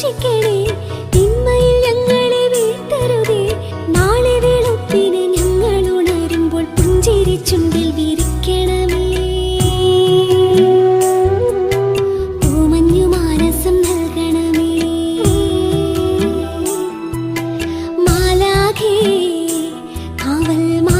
സൂക്ഷിക്കണേ തിന്മയിൽ ഞങ്ങളെ വീഴ്ത്തരുതേ നാളെ വെളുപ്പിന് ഞങ്ങൾ ഉണരുമ്പോൾ പുഞ്ചിരി വിരിക്കണമേ. പൂമഞ്ഞു നൽകണമേ. മാലാഖേ കാവൽ മാ